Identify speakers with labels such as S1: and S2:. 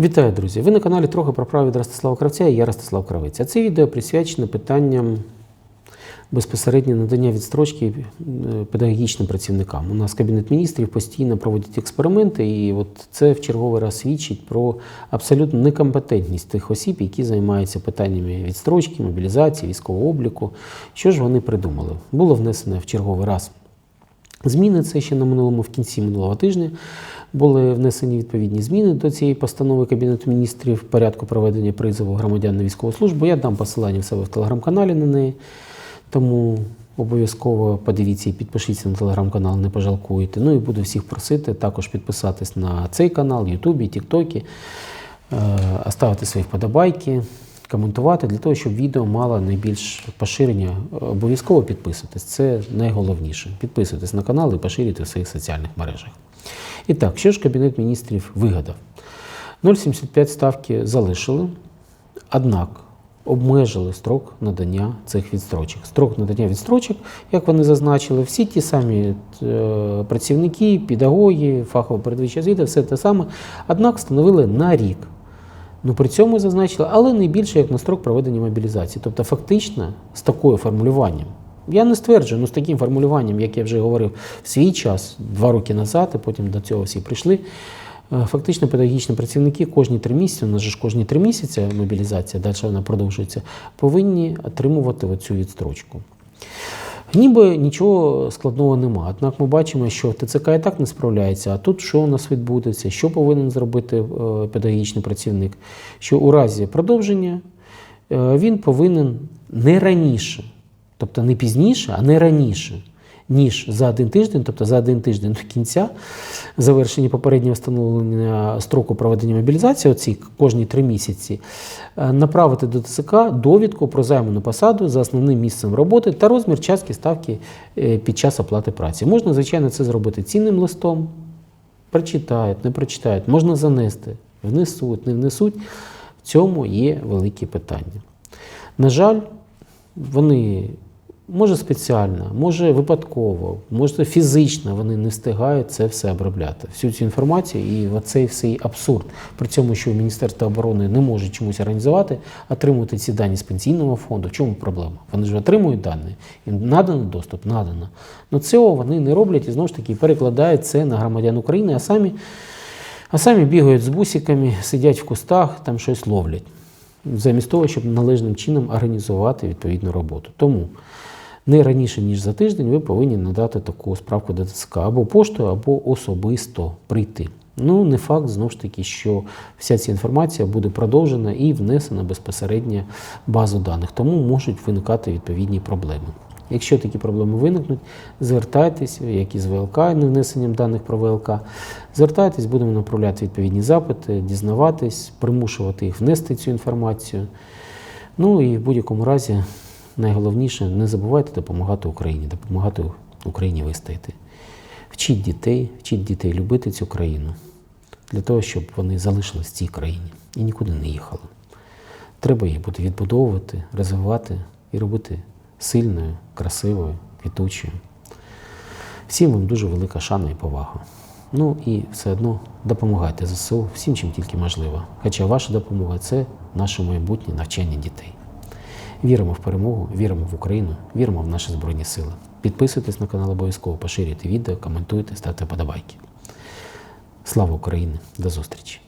S1: Вітаю, друзі! Ви на каналі трохи про право від Ростислава Кравця і я Ростислав Кравець. А це відео присвячено питанням безпосередньо надання відстрочки е, педагогічним працівникам. У нас Кабінет міністрів постійно проводить експерименти, і от це в черговий раз свідчить про абсолютну некомпетентність тих осіб, які займаються питаннями відстрочки, мобілізації, військового обліку. Що ж вони придумали? Було внесено в черговий раз Зміни це ще на минулому в кінці минулого тижня були внесені відповідні зміни до цієї постанови Кабінету міністрів в порядку проведення призову громадян на військову службу. Я дам посилання в себе в телеграм-каналі на неї, тому обов'язково подивіться і підпишіться на телеграм-канал, не пожалкуєте. Ну і буду всіх просити також підписатись на цей канал, Ютубі, Тіктокі, е, оставити свої вподобайки. Коментувати для того, щоб відео мало найбільш поширення, обов'язково підписуйтесь. Це найголовніше. Підписуйтесь на канал і поширюйте в своїх соціальних мережах. І так, що ж Кабінет міністрів вигадав? 0,75 ставки залишили, однак обмежили строк надання цих відстрочок. Строк надання відстрочок, як вони зазначили, всі ті самі е, працівники, педагоги, фахова передвища освіта, все те саме, однак встановили на рік. Ну при цьому зазначили, але не більше як на строк проведення мобілізації. Тобто, фактично, з такою формулюванням. Я не стверджую, ну з таким формулюванням, як я вже говорив в свій час, два роки назад, і потім до цього всі прийшли. е, Фактично, педагогічні працівники кожні три місяці, у нас же ж кожні три місяці мобілізація, далі вона продовжується, повинні отримувати оцю відстрочку. Ніби нічого складного нема. Однак ми бачимо, що ТЦК і так не справляється. А тут що у нас відбудеться, що повинен зробити е, педагогічний працівник? Що у разі продовження е, він повинен не раніше, тобто не пізніше, а не раніше, ніж за один тиждень, тобто за один тиждень до кінця завершення попереднього встановлення строку проведення мобілізації, оці кожні три місяці, е, направити до ТЦК довідку про займану посаду за основним місцем роботи та розмір частки ставки е, під час оплати праці. Можна, звичайно, це зробити цінним листом, прочитають, не прочитають, можна занести, внесуть, не внесуть. В цьому є великі питання. На жаль, вони може спеціально, може випадково, може фізично вони не встигають це все обробляти. Всю цю інформацію і оцей всей абсурд. При цьому, що Міністерство оборони не може чомусь організувати, отримувати ці дані з пенсійного фонду. В чому проблема? Вони ж отримують дані, їм надано доступ, надано. Ну цього вони не роблять і знову ж таки перекладають це на громадян України, а самі, а самі бігають з бусиками, сидять в кустах, там щось ловлять. Замість того, щоб належним чином організувати відповідну роботу. Тому не раніше, ніж за тиждень, ви повинні надати таку справку до ТЦК або поштою, або особисто прийти. Ну, не факт, знову ж таки, що вся ця інформація буде продовжена і внесена безпосередньо в базу даних, тому можуть виникати відповідні проблеми. Якщо такі проблеми виникнуть, звертайтесь, як і з ВЛК, не внесенням даних про ВЛК. Звертайтесь, будемо направляти відповідні запити, дізнаватись, примушувати їх внести цю інформацію. Ну і в будь-якому разі, найголовніше, не забувайте допомагати Україні, допомагати Україні вистояти. Вчіть дітей, вчіть дітей любити цю країну для того, щоб вони залишились в цій країні і нікуди не їхали. Треба її буде відбудовувати, розвивати і робити сильною, красивою, квітучою. Всім вам дуже велика шана і повага. Ну і все одно допомагайте ЗСУ всім, чим тільки можливо. Хоча ваша допомога це наше майбутнє навчання дітей. Віримо в перемогу, віримо в Україну, віримо в наші Збройні Сили. Підписуйтесь на канал обов'язково, поширюйте відео, коментуйте, ставте подобайки. Слава Україні! До зустрічі!